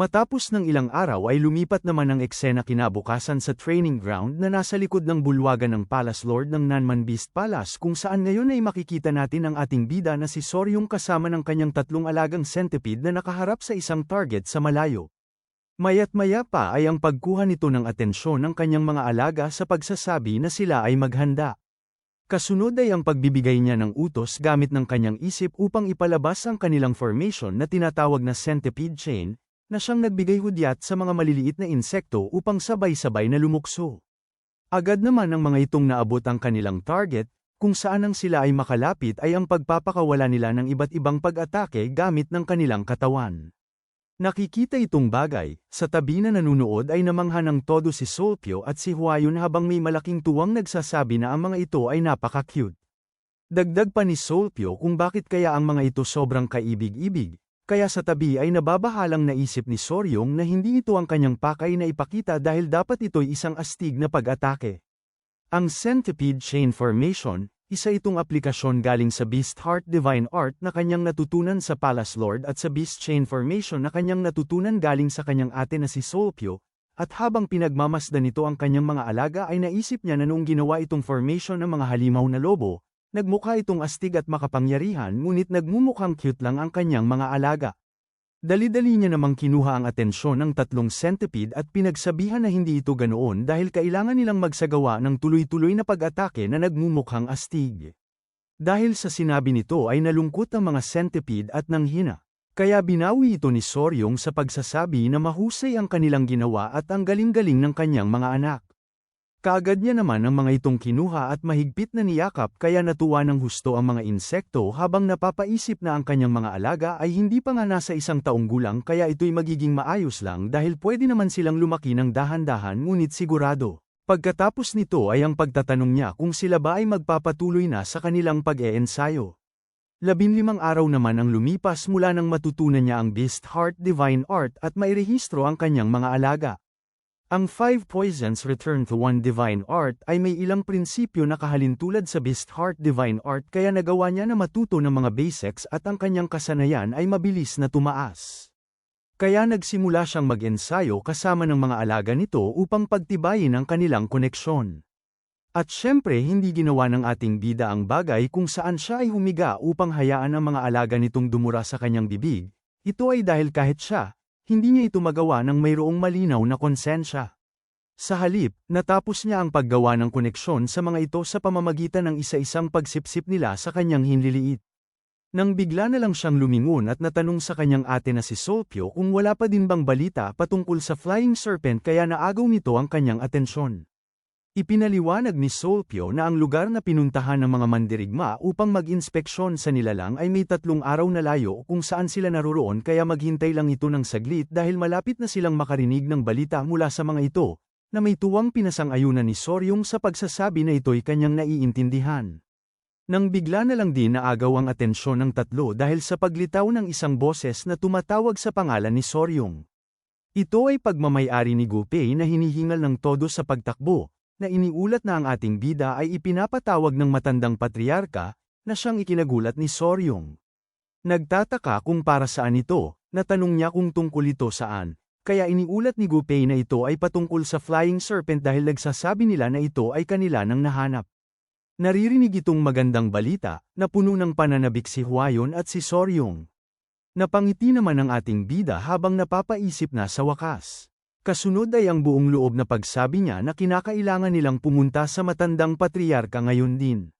Matapos ng ilang araw ay lumipat naman ang eksena kinabukasan sa training ground na nasa likod ng bulwagan ng Palace Lord ng Nanman Beast Palace kung saan ngayon ay makikita natin ang ating bida na si Soryong kasama ng kanyang tatlong alagang centipede na nakaharap sa isang target sa malayo. Mayat maya pa ay ang pagkuha nito ng atensyon ng kanyang mga alaga sa pagsasabi na sila ay maghanda. Kasunod ay ang pagbibigay niya ng utos gamit ng kanyang isip upang ipalabas ang kanilang formation na tinatawag na centipede chain, na siyang nagbigay hudyat sa mga maliliit na insekto upang sabay-sabay na lumukso. Agad naman ang mga itong naabot ang kanilang target, kung saan ang sila ay makalapit ay ang pagpapakawala nila ng iba't ibang pag-atake gamit ng kanilang katawan. Nakikita itong bagay, sa tabi na nanunood ay namangha ng todo si Solpyo at si Huayun habang may malaking tuwang nagsasabi na ang mga ito ay napaka-cute. Dagdag pa ni Solpyo kung bakit kaya ang mga ito sobrang kaibig-ibig, kaya sa tabi ay nababahalang naisip ni Soryong na hindi ito ang kanyang pakay na ipakita dahil dapat ito'y isang astig na pag-atake. Ang Centipede Chain Formation, isa itong aplikasyon galing sa Beast Heart Divine Art na kanyang natutunan sa Palace Lord at sa Beast Chain Formation na kanyang natutunan galing sa kanyang ate na si Solpyo, at habang pinagmamasdan nito ang kanyang mga alaga ay naisip niya na noong ginawa itong formation ng mga halimaw na lobo, Nagmukha itong astig at makapangyarihan ngunit nagmumukhang cute lang ang kanyang mga alaga. Dali-dali niya namang kinuha ang atensyon ng tatlong centipede at pinagsabihan na hindi ito ganoon dahil kailangan nilang magsagawa ng tuloy-tuloy na pag-atake na nagmumukhang astig. Dahil sa sinabi nito ay nalungkot ang mga centipede at nanghina. Kaya binawi ito ni Soryong sa pagsasabi na mahusay ang kanilang ginawa at ang galing-galing ng kanyang mga anak. Kaagad niya naman ang mga itong kinuha at mahigpit na niyakap kaya natuwa ng husto ang mga insekto habang napapaisip na ang kanyang mga alaga ay hindi pa nga nasa isang taong gulang kaya ito'y magiging maayos lang dahil pwede naman silang lumaki ng dahan-dahan ngunit sigurado. Pagkatapos nito ay ang pagtatanong niya kung sila ba ay magpapatuloy na sa kanilang pag-eensayo. Labinlimang araw naman ang lumipas mula nang matutunan niya ang Beast Heart Divine Art at mairehistro ang kanyang mga alaga. Ang Five Poisons Return to One Divine Art ay may ilang prinsipyo na kahalintulad sa Beast Heart Divine Art kaya nagawa niya na matuto ng mga basics at ang kanyang kasanayan ay mabilis na tumaas. Kaya nagsimula siyang mag-ensayo kasama ng mga alaga nito upang pagtibayin ang kanilang koneksyon. At syempre hindi ginawa ng ating bida ang bagay kung saan siya ay humiga upang hayaan ang mga alaga nitong dumura sa kanyang bibig, ito ay dahil kahit siya, hindi niya ito magawa ng mayroong malinaw na konsensya. Sa halip, natapos niya ang paggawa ng koneksyon sa mga ito sa pamamagitan ng isa-isang pagsipsip nila sa kanyang hinliliit. Nang bigla na lang siyang lumingon at natanong sa kanyang ate na si Solpyo kung wala pa din bang balita patungkol sa Flying Serpent kaya naagaw nito ang kanyang atensyon. Ipinaliwanag ni Solpyo na ang lugar na pinuntahan ng mga mandirigma upang mag-inspeksyon sa nilalang ay may tatlong araw na layo kung saan sila naroroon kaya maghintay lang ito ng saglit dahil malapit na silang makarinig ng balita mula sa mga ito, na may tuwang pinasang-ayunan ni Soryong sa pagsasabi na ito'y kanyang naiintindihan. Nang bigla na lang din naagaw ang atensyon ng tatlo dahil sa paglitaw ng isang boses na tumatawag sa pangalan ni Soryong. Ito ay pagmamayari ni Gupei na hinihingal ng todo sa pagtakbo, na iniulat na ang ating bida ay ipinapatawag ng matandang patriarka, na siyang ikinagulat ni Soryong. Nagtataka kung para saan ito, natanong niya kung tungkol ito saan, kaya iniulat ni Gupei na ito ay patungkol sa Flying Serpent dahil nagsasabi nila na ito ay kanila nang nahanap. Naririnig itong magandang balita, na puno ng pananabik si Huayon at si Soryong. Napangiti naman ang ating bida habang napapaisip na sa wakas. Kasunod ay ang buong loob na pagsabi niya na kinakailangan nilang pumunta sa matandang patriarka ngayon din.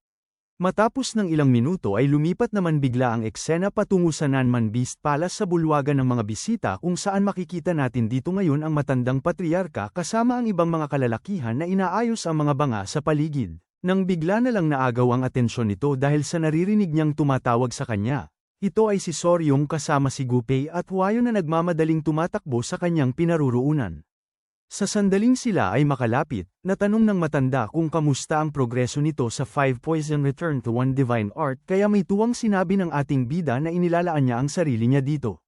Matapos ng ilang minuto ay lumipat naman bigla ang eksena patungo sa Nanman Beast Palace sa bulwagan ng mga bisita kung saan makikita natin dito ngayon ang matandang patriarka kasama ang ibang mga kalalakihan na inaayos ang mga banga sa paligid. Nang bigla na lang naagaw ang atensyon nito dahil sa naririnig niyang tumatawag sa kanya, ito ay si Soryong kasama si Gupei at Huayo na nagmamadaling tumatakbo sa kanyang pinaruroonan. Sa sandaling sila ay makalapit, natanong ng matanda kung kamusta ang progreso nito sa Five Poison Return to One Divine Art kaya may tuwang sinabi ng ating bida na inilalaan niya ang sarili niya dito.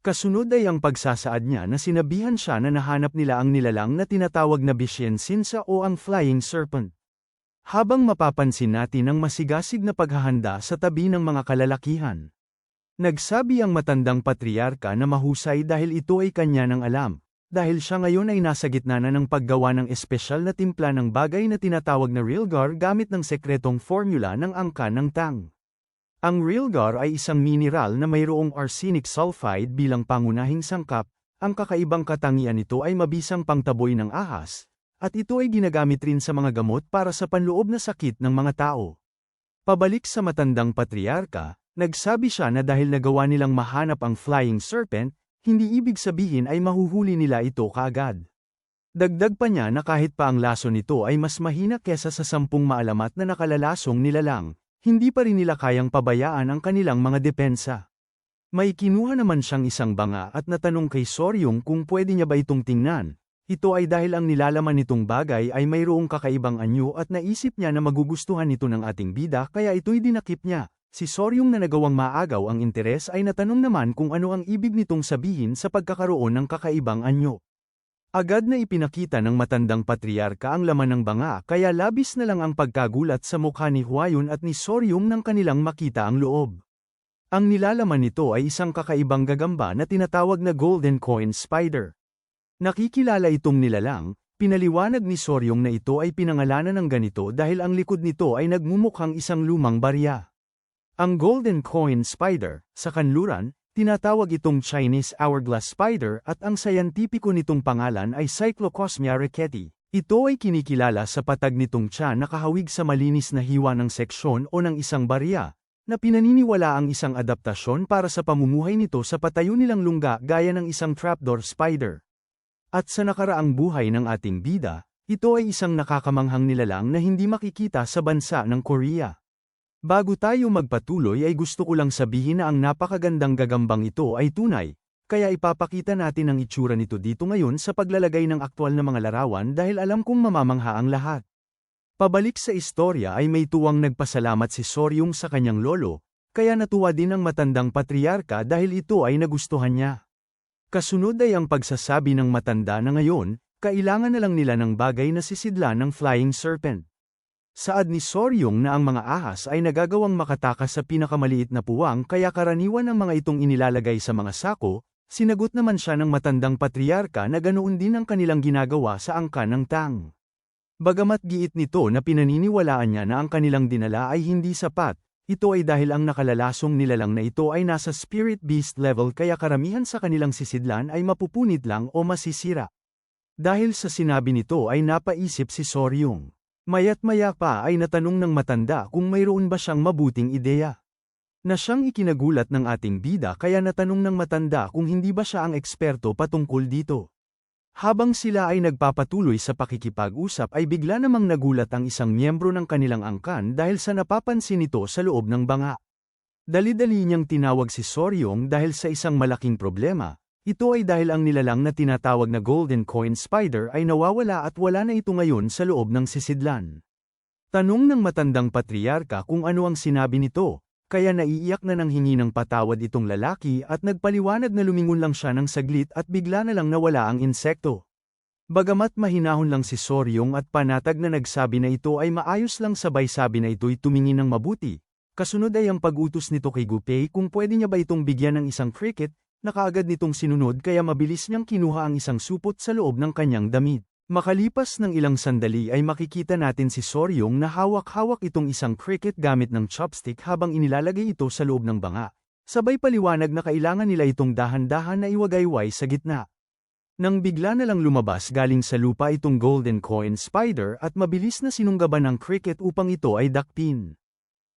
Kasunod ay ang pagsasaad niya na sinabihan siya na nahanap nila ang nilalang na tinatawag na Bishen Sinsa o ang Flying Serpent. Habang mapapansin natin ang masigasig na paghahanda sa tabi ng mga kalalakihan. Nagsabi ang matandang patriarka na mahusay dahil ito ay kanya ng alam, dahil siya ngayon ay nasa gitna na ng paggawa ng espesyal na timpla ng bagay na tinatawag na Realgar gamit ng sekretong formula ng angka ng tang. Ang Realgar ay isang mineral na mayroong arsenic sulfide bilang pangunahing sangkap, ang kakaibang katangian nito ay mabisang pangtaboy ng ahas, at ito ay ginagamit rin sa mga gamot para sa panloob na sakit ng mga tao. Pabalik sa matandang patriarka, nagsabi siya na dahil nagawa nilang mahanap ang flying serpent, hindi ibig sabihin ay mahuhuli nila ito kaagad. Dagdag pa niya na kahit pa ang laso nito ay mas mahina kesa sa sampung maalamat na nakalalasong nilalang, hindi pa rin nila kayang pabayaan ang kanilang mga depensa. May kinuha naman siyang isang banga at natanong kay Soryong kung pwede niya ba itong tingnan. Ito ay dahil ang nilalaman nitong bagay ay mayroong kakaibang anyo at naisip niya na magugustuhan ito ng ating bida kaya ito'y dinakip niya. Si Soryong na nagawang maagaw ang interes ay natanong naman kung ano ang ibig nitong sabihin sa pagkakaroon ng kakaibang anyo. Agad na ipinakita ng matandang patriarka ang laman ng banga kaya labis na lang ang pagkagulat sa mukha ni Huayun at ni Soryong nang kanilang makita ang loob. Ang nilalaman nito ay isang kakaibang gagamba na tinatawag na Golden Coin Spider. Nakikilala itong nilalang, pinaliwanag ni Soryong na ito ay pinangalanan ng ganito dahil ang likod nito ay nagmumukhang isang lumang barya. Ang Golden Coin Spider, sa kanluran, tinatawag itong Chinese Hourglass Spider at ang sayantipiko nitong pangalan ay Cyclocosmia ricketi. Ito ay kinikilala sa patag nitong tiyan na kahawig sa malinis na hiwa ng seksyon o ng isang barya, na pinaniniwala ang isang adaptasyon para sa pamumuhay nito sa patayo nilang lungga gaya ng isang trapdoor spider. At sa nakaraang buhay ng ating bida, ito ay isang nakakamanghang nilalang na hindi makikita sa bansa ng Korea. Bago tayo magpatuloy ay gusto ko lang sabihin na ang napakagandang gagambang ito ay tunay, kaya ipapakita natin ang itsura nito dito ngayon sa paglalagay ng aktwal na mga larawan dahil alam kong mamamangha ang lahat. Pabalik sa istorya ay may tuwang nagpasalamat si Soryong sa kanyang lolo, kaya natuwa din ang matandang patriarka dahil ito ay nagustuhan niya. Kasunod ay ang pagsasabi ng matanda na ngayon, kailangan na lang nila ng bagay na sisidlan ng flying serpent. Saad ni Soryong na ang mga ahas ay nagagawang makatakas sa pinakamaliit na puwang kaya karaniwan ang mga itong inilalagay sa mga sako, sinagot naman siya ng matandang patriarka na ganoon din ang kanilang ginagawa sa angka ng tang. Bagamat giit nito na pinaniniwalaan niya na ang kanilang dinala ay hindi sapat, ito ay dahil ang nakalalasong nilalang na ito ay nasa spirit beast level kaya karamihan sa kanilang sisidlan ay mapupunit lang o masisira. Dahil sa sinabi nito ay napaisip si Soryong. Mayat maya pa ay natanong ng matanda kung mayroon ba siyang mabuting ideya. Na siyang ikinagulat ng ating bida kaya natanong ng matanda kung hindi ba siya ang eksperto patungkol dito. Habang sila ay nagpapatuloy sa pakikipag-usap ay bigla namang nagulat ang isang miyembro ng kanilang angkan dahil sa napapansin nito sa loob ng banga. Dali-dali niyang tinawag si Soryong dahil sa isang malaking problema, ito ay dahil ang nilalang na tinatawag na Golden Coin Spider ay nawawala at wala na ito ngayon sa loob ng sisidlan. Tanong ng matandang patriarka kung ano ang sinabi nito, kaya naiiyak na nang hingi ng patawad itong lalaki at nagpaliwanag na lumingon lang siya ng saglit at bigla na lang nawala ang insekto. Bagamat mahinahon lang si Soryong at panatag na nagsabi na ito ay maayos lang sabay sabi na ito'y tumingin ng mabuti, kasunod ay ang pag-utos nito kay Gupei kung pwede niya ba itong bigyan ng isang cricket, Nakaagad nitong sinunod kaya mabilis niyang kinuha ang isang supot sa loob ng kanyang damit. Makalipas ng ilang sandali ay makikita natin si Soryong na hawak-hawak itong isang cricket gamit ng chopstick habang inilalagay ito sa loob ng banga. Sabay paliwanag na kailangan nila itong dahan-dahan na iwagayway sa gitna. Nang bigla na lang lumabas galing sa lupa itong golden coin spider at mabilis na sinunggaban ng cricket upang ito ay dakpin.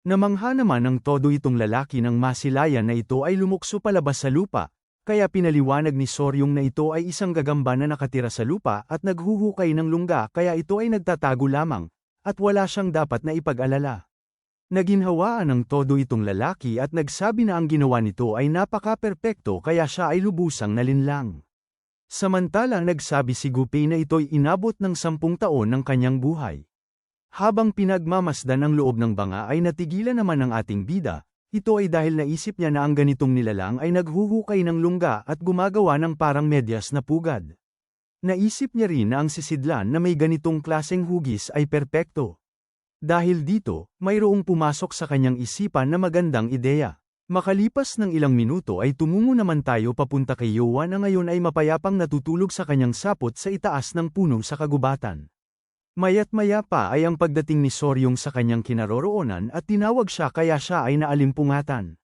Namangha naman ang todo itong lalaki ng masilayan na ito ay lumukso palabas sa lupa, kaya pinaliwanag ni Soryong na ito ay isang gagamba na nakatira sa lupa at naghuhukay ng lungga kaya ito ay nagtatago lamang, at wala siyang dapat na ipag-alala. Naginhawaan ng todo itong lalaki at nagsabi na ang ginawa nito ay napaka-perpekto kaya siya ay lubusang nalinlang. Samantalang nagsabi si Gupi na ito'y inabot ng sampung taon ng kanyang buhay. Habang pinagmamasdan ang loob ng banga ay natigilan naman ang ating bida, ito ay dahil naisip niya na ang ganitong nilalang ay naghuhukay ng lungga at gumagawa ng parang medyas na pugad. Naisip niya rin na ang sisidlan na may ganitong klaseng hugis ay perpekto. Dahil dito, mayroong pumasok sa kanyang isipan na magandang ideya. Makalipas ng ilang minuto ay tumungo naman tayo papunta kay Yowa na ngayon ay mapayapang natutulog sa kanyang sapot sa itaas ng puno sa kagubatan. Mayat maya pa ay ang pagdating ni Soryong sa kanyang kinaroroonan at tinawag siya kaya siya ay naalimpungatan.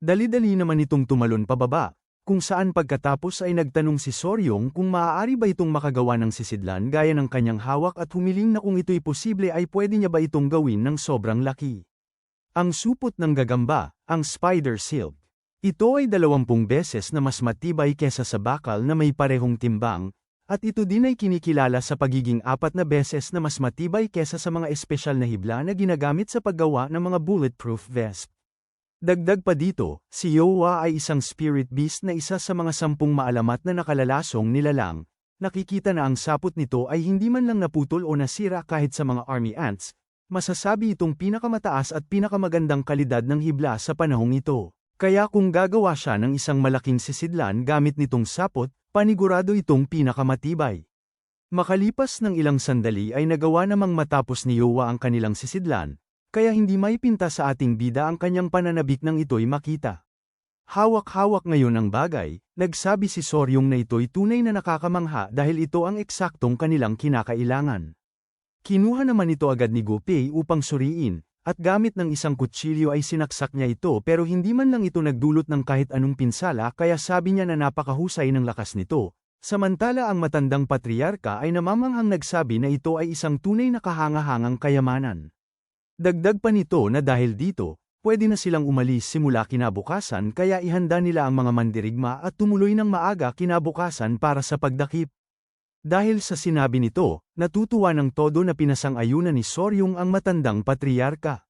Dali-dali naman itong tumalon pababa, kung saan pagkatapos ay nagtanong si Soryong kung maaari ba itong makagawa ng sisidlan gaya ng kanyang hawak at humiling na kung ito'y posible ay pwede niya ba itong gawin ng sobrang laki. Ang supot ng gagamba, ang spider silk. Ito ay dalawampung beses na mas matibay kesa sa bakal na may parehong timbang, at ito din ay kinikilala sa pagiging apat na beses na mas matibay kesa sa mga espesyal na hibla na ginagamit sa paggawa ng mga bulletproof vest. Dagdag pa dito, si Yowa ay isang spirit beast na isa sa mga sampung maalamat na nakalalasong nilalang. Nakikita na ang sapot nito ay hindi man lang naputol o nasira kahit sa mga army ants, Masasabi itong pinakamataas at pinakamagandang kalidad ng hibla sa panahong ito. Kaya kung gagawa siya ng isang malaking sisidlan gamit nitong sapot, panigurado itong pinakamatibay. Makalipas ng ilang sandali ay nagawa namang matapos ni Yowa ang kanilang sisidlan, kaya hindi may sa ating bida ang kanyang pananabik ng ito'y makita. Hawak-hawak ngayon ang bagay, nagsabi si Soryong na ito'y tunay na nakakamangha dahil ito ang eksaktong kanilang kinakailangan. Kinuha naman ito agad ni Gopei upang suriin, at gamit ng isang kutsilyo ay sinaksak niya ito pero hindi man lang ito nagdulot ng kahit anong pinsala kaya sabi niya na napakahusay ng lakas nito. Samantala ang matandang patriarka ay namamanghang nagsabi na ito ay isang tunay na kahangahangang kayamanan. Dagdag pa nito na dahil dito, pwede na silang umalis simula kinabukasan kaya ihanda nila ang mga mandirigma at tumuloy ng maaga kinabukasan para sa pagdakip. Dahil sa sinabi nito, natutuwa ng todo na pinasang-ayunan ni Soryong ang matandang patriarka.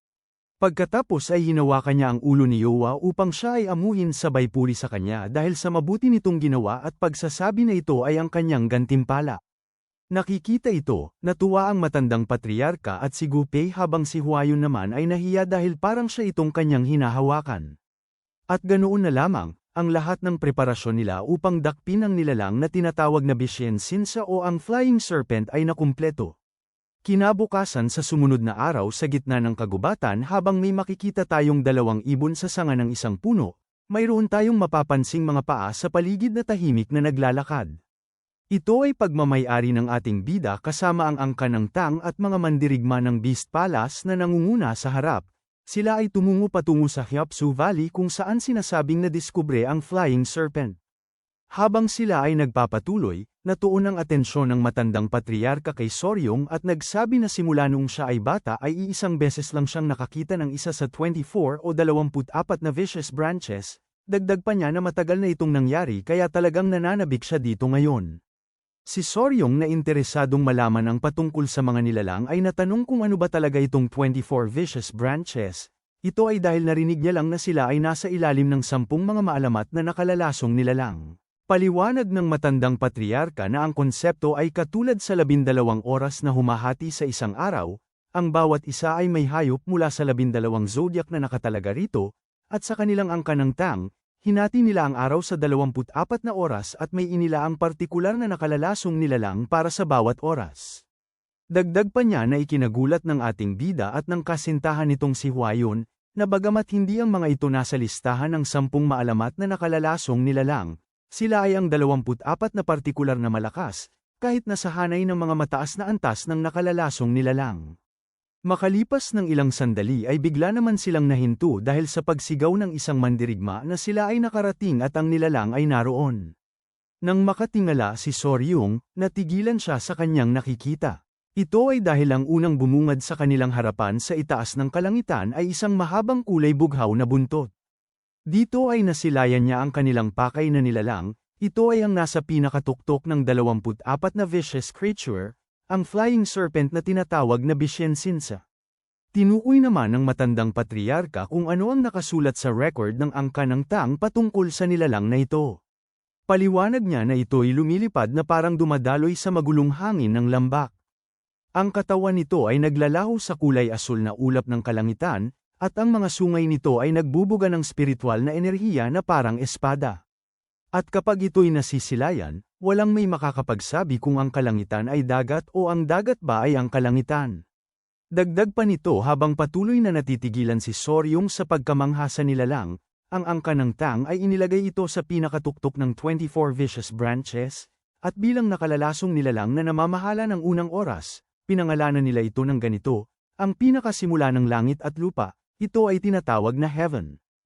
Pagkatapos ay hinawakan niya ang ulo ni Yowa upang siya ay amuhin sabay puri sa kanya dahil sa mabuti nitong ginawa at pagsasabi na ito ay ang kanyang gantimpala. Nakikita ito, natuwa ang matandang patriarka at si Gupei habang si Huayon naman ay nahiya dahil parang siya itong kanyang hinahawakan. At ganoon na lamang, ang lahat ng preparasyon nila upang dakpin ang nilalang na tinatawag na Bishensinsa o ang Flying Serpent ay nakumpleto. Kinabukasan sa sumunod na araw sa gitna ng kagubatan habang may makikita tayong dalawang ibon sa sanga ng isang puno, mayroon tayong mapapansing mga paa sa paligid na tahimik na naglalakad. Ito ay pagmamayari ng ating bida kasama ang angka ng tang at mga mandirigma ng Beast Palace na nangunguna sa harap, sila ay tumungo patungo sa Hyapsu Valley kung saan sinasabing nadiskubre ang Flying Serpent. Habang sila ay nagpapatuloy, natuon ang atensyon ng matandang patriarka kay Soryong at nagsabi na simula nung siya ay bata ay iisang beses lang siyang nakakita ng isa sa 24 o 24 na vicious branches, dagdag pa niya na matagal na itong nangyari kaya talagang nananabik siya dito ngayon. Si Soryong na interesadong malaman ang patungkol sa mga nilalang ay natanong kung ano ba talaga itong 24 vicious branches. Ito ay dahil narinig niya lang na sila ay nasa ilalim ng sampung mga maalamat na nakalalasong nilalang. Paliwanag ng matandang patriarka na ang konsepto ay katulad sa labindalawang oras na humahati sa isang araw, ang bawat isa ay may hayop mula sa labindalawang zodiac na nakatalaga rito, at sa kanilang angka ng tang, Hinati nila ang araw sa 24 na oras at may inila ang partikular na nakalalasong nilalang para sa bawat oras. Dagdag pa niya na ikinagulat ng ating bida at ng kasintahan nitong si Huayon, na bagamat hindi ang mga ito nasa listahan ng sampung maalamat na nakalalasong nilalang, sila ay ang 24 na partikular na malakas, kahit nasa hanay ng mga mataas na antas ng nakalalasong nilalang. Makalipas ng ilang sandali ay bigla naman silang nahinto dahil sa pagsigaw ng isang mandirigma na sila ay nakarating at ang nilalang ay naroon. Nang makatingala si Soryong, natigilan siya sa kanyang nakikita. Ito ay dahil ang unang bumungad sa kanilang harapan sa itaas ng kalangitan ay isang mahabang kulay bughaw na buntot. Dito ay nasilayan niya ang kanilang pakay na nilalang, ito ay ang nasa pinakatuktok ng 24 na vicious creature, ang flying serpent na tinatawag na Bishensinsa. Tinukoy naman ng matandang patriarka kung ano ang nakasulat sa record ng angka ng tang patungkol sa nilalang na ito. Paliwanag niya na ito'y lumilipad na parang dumadaloy sa magulong hangin ng lambak. Ang katawan nito ay naglalaho sa kulay asul na ulap ng kalangitan, at ang mga sungay nito ay nagbubuga ng spiritual na enerhiya na parang espada. At kapag ito'y nasisilayan, walang may makakapagsabi kung ang kalangitan ay dagat o ang dagat ba ay ang kalangitan. Dagdag pa nito habang patuloy na natitigilan si Soryong sa pagkamangha sa nilalang, Ang angka ng Tang ay inilagay ito sa pinakatuktok ng 24 vicious branches, at bilang nakalalasong nilalang na namamahala ng unang oras, pinangalanan nila ito ng ganito, ang pinakasimula ng langit at lupa, ito ay tinatawag na heaven.